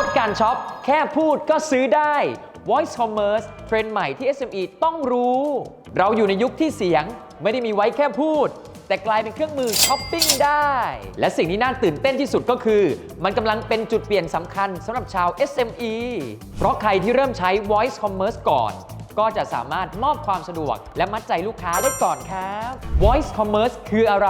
ทดการช็อป แค่พูดก็ซื้อได้ Voice Commerce เทรนด์ใหม่ที่ SME ต้องรู้ เราอยู่ในยุคที่เสียงไม่ได้มีไว้แค่พูด แต่กลายเป็นเครื่องมือช้อปปิ้งได้ และสิ่งที่น่าตื่นเต้นที่สุดก็คือ มันกำลังเป็นจุดเปลี่ยนสำคัญสำหรับชาว SME เพราะใครที่เริ่มใช้ Voice Commerce ก่อนก็จะสามารถมอบความสะดวก และมัดใจลูกค้าได้ก่อนครับ Voice Commerce คืออะไร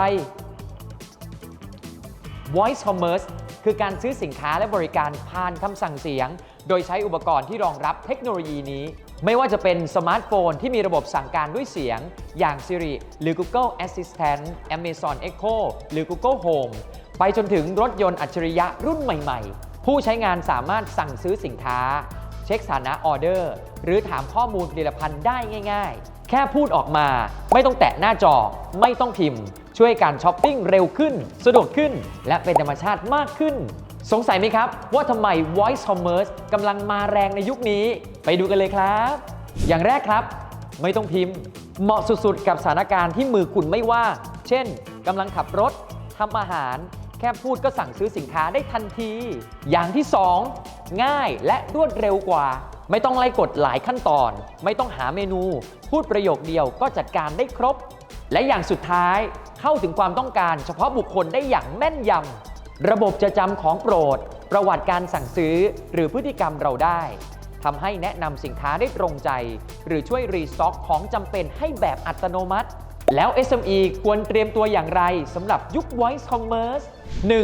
Voice Commerce คือการซื้อสินค้าและบริการผ่านคำสั่งเสียง โดยใช้อุปกรณ์ที่รองรับเทคโนโลยีนี้ ไม่ว่าจะเป็นสมาร์ทโฟนที่มีระบบสั่งการด้วยเสียง อย่าง Siri หรือ Google Assistant Amazon Echo หรือ Google Home ไปจนถึงรถยนต์อัจฉริยะรุ่นใหม่ ๆ ผู้ใช้งานสามารถสั่งซื้อสินค้า เช็คสถานะออเดอร์ หรือถามข้อมูลผลิตภัณฑ์ได้ง่าย ๆ แค่พูดออกมา ไม่ต้องแตะหน้าจอ ไม่ต้องพิมพ์ ช่วยการช้อปปิ้งเร็วขึ้น สะดวกขึ้น และเป็นธรรมชาติมากขึ้น สงสัยไหมครับ ว่าทำไม Voice Commerce กำลังมาแรงในยุคนี้ ไปดูกันเลยครับ อย่างแรกครับ ไม่ต้องพิมพ์ เหมาะสุดๆ กับสถานการณ์ที่มือคุณไม่ว่างเช่นกำลังขับรถทำอาหาร แค่พูดก็สั่งซื้อสินค้าได้ทันที อย่างที่ 2 ง่ายและรวดเร็วกว่า ไม่ต้องไล่กดหลายขั้นตอน ไม่ต้องหาเมนู พูดประโยคเดียวก็จัดการได้ครบ และอย่างสุดท้าย เข้าถึงความต้องการ เฉพาะบุคคลได้อย่างแม่นยำระบบจะจำของโปรด ประวัติการสั่งซื้อหรือพฤติกรรมเราได้ทำให้แนะนำสินค้าได้ตรงใจ หรือช่วยรีสต็อกของจำเป็นให้แบบอัตโนมัติ แล้ว SME ควรเตรียมตัวอย่างไรสำหรับยุค Voice Commerce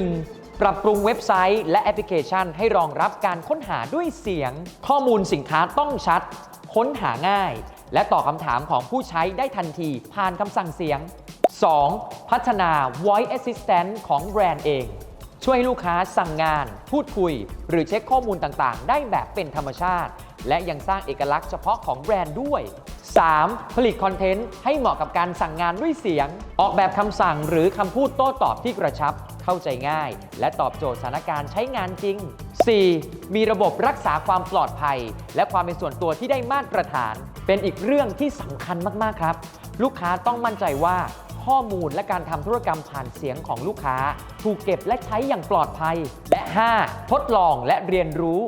1. ปรับปรุงเว็บไซต์และแอปพลิเคชันให้รองรับการค้นหาด้วยเสียง ข้อมูลสินค้าต้องชัด ค้นหาง่าย และตอบคำถามของผู้ใช้ได้ทันทีผ่านคำสั่งเสียง 2. พัฒนา Voice Assistant ของแบรนด์เอง ช่วยให้ลูกค้าสั่งงาน พูดคุย หรือเช็คข้อมูลต่างๆ ได้แบบเป็นธรรมชาติ และยังสร้างเอกลักษณ์เฉพาะของแบรนด์ด้วย 3. ผลิตคอนเทนต์ให้เหมาะกับการสั่งงานด้วยเสียง ออกแบบคำสั่งหรือคำพูดโต้ตอบที่กระชับ เข้าใจง่าย และตอบโจทย์สถานการณ์ใช้งานจริง 4. มีระบบรักษาความปลอดภัย และความเป็นส่วนตัวที่ได้มาตรฐาน เป็นอีกเรื่องที่สำคัญมากๆครับ ลูกค้าต้องมั่นใจว่า ข้อมูลและการทำธุรกรรมผ่านเสียงของลูกค้า ถูกเก็บและใช้อย่างปลอดภัย และ 5. ทดลองและเรียนรู้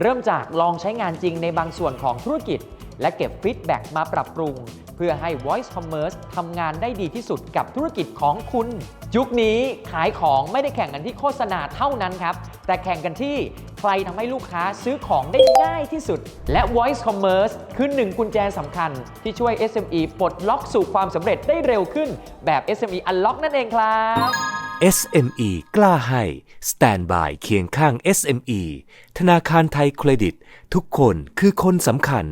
เริ่มจากลองใช้งานจริงในบางส่วนของธุรกิจ และเก็บฟีดแบ็กมาปรับปรุง เพื่อให้ Voice Commerce ทำงานได้ดีที่สุดกับธุรกิจของคุณ ยุคนี้ขายของไม่ได้แข่งกันที่โฆษณาเท่านั้นครับ แต่แข่งกันที่ใครทำให้ลูกค้าซื้อของได้ง่ายที่สุด และ Voice Commerce คือหนึ่งกุญแจสำคัญ ที่ช่วย SME ปลดล็อกสู่ความสำเร็จได้เร็วขึ้น แบบ SME Unlock นั่นเองครับ SME กล้าให้ Stand by เคียงข้าง SME ธนาคารไทยเครดิต ทุกคนคือคนสำคัญ